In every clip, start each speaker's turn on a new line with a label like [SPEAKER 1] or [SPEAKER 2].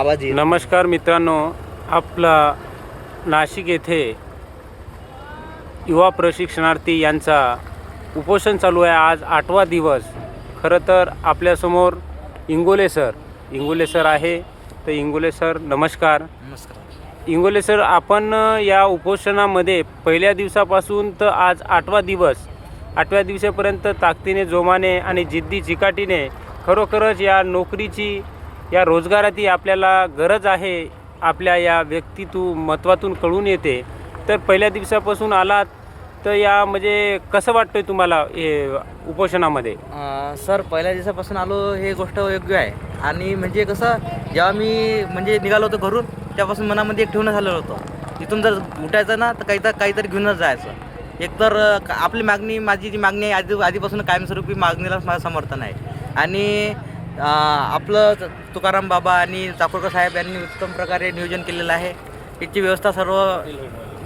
[SPEAKER 1] आवाज
[SPEAKER 2] नमस्कार मित्रांनो आपला नाशिक येथे युवा प्रशिक्षणार्थी यांचा उपोषण चालू आहे. आज आठवा दिवस. खरं तर आपल्यासमोर इंगोले सर. इंगोले सर आहे. तर इंगोले सर नमस्कार.
[SPEAKER 1] नमस्कार.
[SPEAKER 2] इंगोले सर आपण या उपोषणामध्ये पहिल्या दिवसापासून तर आज आठवा दिवस. आठव्या दिवसापर्यंत ताकदीने जोमाने आणि जिद्दी चिकाटीने खरोखरच या नोकरीची या रोजगाराची आपल्याला गरज आहे आपल्या या व्यक्तित्व महत्त्वातून कळून येते. तर पहिल्या दिवसापासून आलात तर या म्हणजे कसं वाटतंय तुम्हाला हे उपोषणामध्ये?
[SPEAKER 1] अं, सर पहिल्या दिवसापासून आलो हे गोष्ट योग्य आहे. आणि म्हणजे कसं जेव्हा मी म्हणजे निघालो होतो घरून तेव्हापासून मनामध्ये एक ठेवणं झालेलं होतं. तिथून जर उठायचं ना तर काहीतर काहीतरी घेऊनच जायचं. एकतर अं, का- आपली मागणी माझी जी मागणी आहे आधी आधीपासून कायमस्वरूपी मागणीला माझं समर्थन आहे. आणि आपलं तुकाराम बाबा आणि चाकोरकर साहेब यांनी उत्तम प्रकारे नियोजन केलेलं आहे. याची व्यवस्था सर्व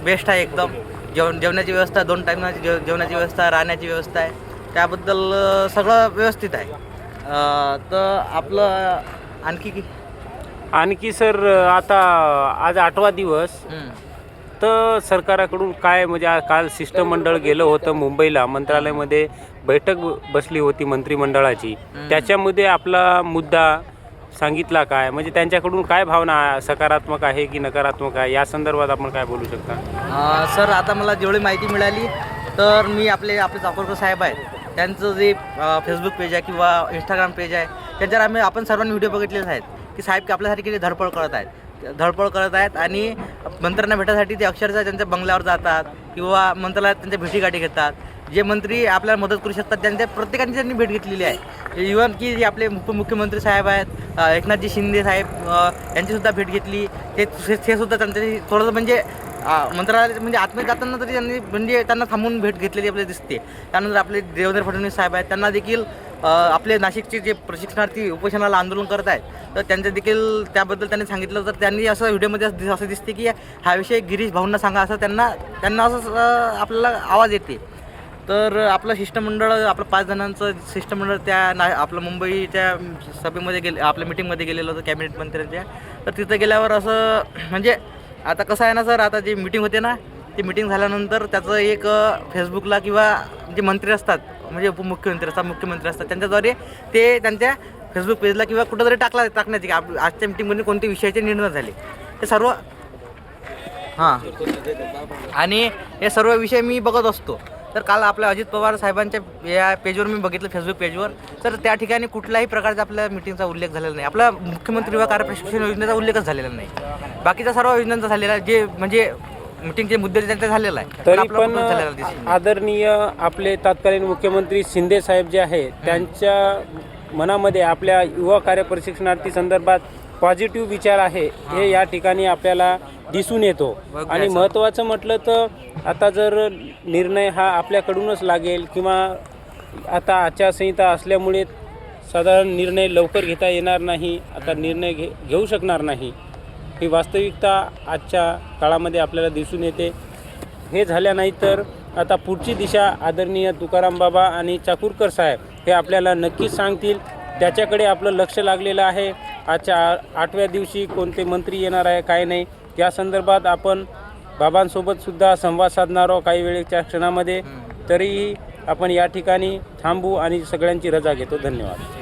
[SPEAKER 1] बेस्ट आहे एकदम. जेवण जेवणाची व्यवस्था दोन टाईमाची जेव जेवणाची व्यवस्था राहण्याची व्यवस्था आहे. त्याबद्दल सगळं व्यवस्थित आहे. तर आपलं आणखी
[SPEAKER 2] आणखी सर आता आज आठवा दिवस. तर सरकाराकडून काय म्हणजे काल शिष्टमंडळ गेलं होतं मुंबईला मंत्रालयामध्ये बैठक बसली होती मंत्रिमंडळाची. त्याच्यामध्ये आपला मुद्दा सांगितला काय? म्हणजे त्यांच्याकडून काय भावना? सकारात्मक आहे की नकारात्मक आहे? या संदर्भात आपण काय बोलू शकता?
[SPEAKER 1] सर आता मला जेवढी माहिती मिळाली तर मी आपले आपले चाकोरकर साहेब आहेत. त्यांचं जे फेसबुक पेज आहे किंवा इंस्टाग्राम पेज आहे त्याच्यावर आम्ही आपण सर्वांनी व्हिडिओ बघितलेले आहेत. की साहेब की आपल्यासाठी किती धडपड करत आहेत. धडपड करत आहेत आणि मंत्र्यांना भेटायसाठी ते अक्षरशः त्यांच्या बंगल्यावर जातात किंवा मंत्रालयात त्यांच्या भेटीगाठी घेतात. जे मंत्री आपल्याला मदत करू शकतात त्यांच्या प्रत्येकाने त्यांनी भेट घेतलेली आहे. इवन की जे आपले उपमुख्यमंत्री साहेब आहेत एकनाथजी शिंदे साहेब यांचीसुद्धा भेट घेतली. ते ते सुद्धा त्यांच्याशी थोडंसं म्हणजे आ, मंत्रालयात म्हणजे आतमध्ये जाताना तरी त्यांनी म्हणजे त्यांना थांबून भेट घेतलेली आपल्याला दिसते. त्यानंतर आपले देवेंद्र फडणवीस साहेब आहेत त्यांना देखील आपले नाशिकचे जे प्रशिक्षणार्थी उपोषणाला आंदोलन करत आहेत तर त्यांचं देखील त्याबद्दल त्यांनी सांगितलं. तर त्यांनी असं व्हिडिओमध्ये असं असं दिसते की हा विषय गिरीश भाऊंना सांगा असं त्यांना त्यांना असं आपल्याला आवाज येते. तर आपलं शिष्टमंडळ आपलं पाच जणांचं शिष्टमंडळ त्या ना आपलं मुंबईच्या सभेमध्ये गेले आपल्या मिटिंगमध्ये गेलेलं होतं कॅबिनेट मंत्र्यांच्या. तर तिथं गेल्यावर असं म्हणजे आता कसं आहे ना सर आता जी मिटिंग होते ना ती मिटिंग झाल्यानंतर त्याचं एक फेसबुकला किंवा जे मंत्री असतात म्हणजे उपमुख्यमंत्री असतात मुख्यमंत्री असतात त्यांच्याद्वारे ते त्यांच्या फेसबुक पेजला किंवा कुठं तरी टाकला टाकण्याची की? आप आजच्या मिटिंगमध्ये कोणते विषयाचे निर्णय झाले? हे सर्व हां. आणि हे सर्व विषय मी बघत असतो. तर काल आपल्या अजित पवार साहेबांच्या या पेजवर मी बघितलं फेसबुक पेजवर तर त्या ठिकाणी कुठल्याही प्रकारचा आपल्या मिटिंगचा उल्लेख झालेला नाही. आपला मुख्यमंत्री युवा कार्यप्रशिक्षण योजनेचा उल्लेखच झालेला नाही. बाकीच्या सर्व योजनांचा झालेला आहे जे म्हणजे मिटिंगचे मुद्दे त्यांचा झालेला आहे
[SPEAKER 2] तरी
[SPEAKER 1] आपला
[SPEAKER 2] पण
[SPEAKER 1] झालेला.
[SPEAKER 2] आदरणीय आपले तत्कालीन मुख्यमंत्री शिंदे साहेब जे आहे त्यांच्या मनामध्ये आपल्या युवा कार्य प्रशिक्षणार्थी संदर्भात पॉझिटिव्ह विचार आहे हे या ठिकाणी आपल्याला दिसून येतो
[SPEAKER 1] बघ
[SPEAKER 2] आणि. महत्त्वाचं म्हटलं तर आता जर निर्णय हा आपल्याकडूनच लागेल किंवा आता आचारसंहिता असल्यामुळे साधारण निर्णय लवकर घेता येणार नाही आता निर्णय घे घेऊ शकणार नाही ही वास्तविकता आजच्या काळामध्ये आपल्याला दिसून येते. हे झाल्या नाही तर आता पुढची दिशा आदरणीय तुकाराम बाबा आणि चाकूरकर साहेब हे आपल्याला नक्कीच सांगतील. त्याच्याकडे आपलं लक्ष लागलेलं आहे. आजच्या आ- आठव्या दिवशी कोणते मंत्री येणार आहे काय नाही या संदर्भात आपण बाबांसोबत सुद्धा संवाद साधणार आहोत काही वेळेच्या क्षणामध्ये. तरीही आपण या ठिकाणी थांबू आणि सगळ्यांची रजा घेतो. धन्यवाद.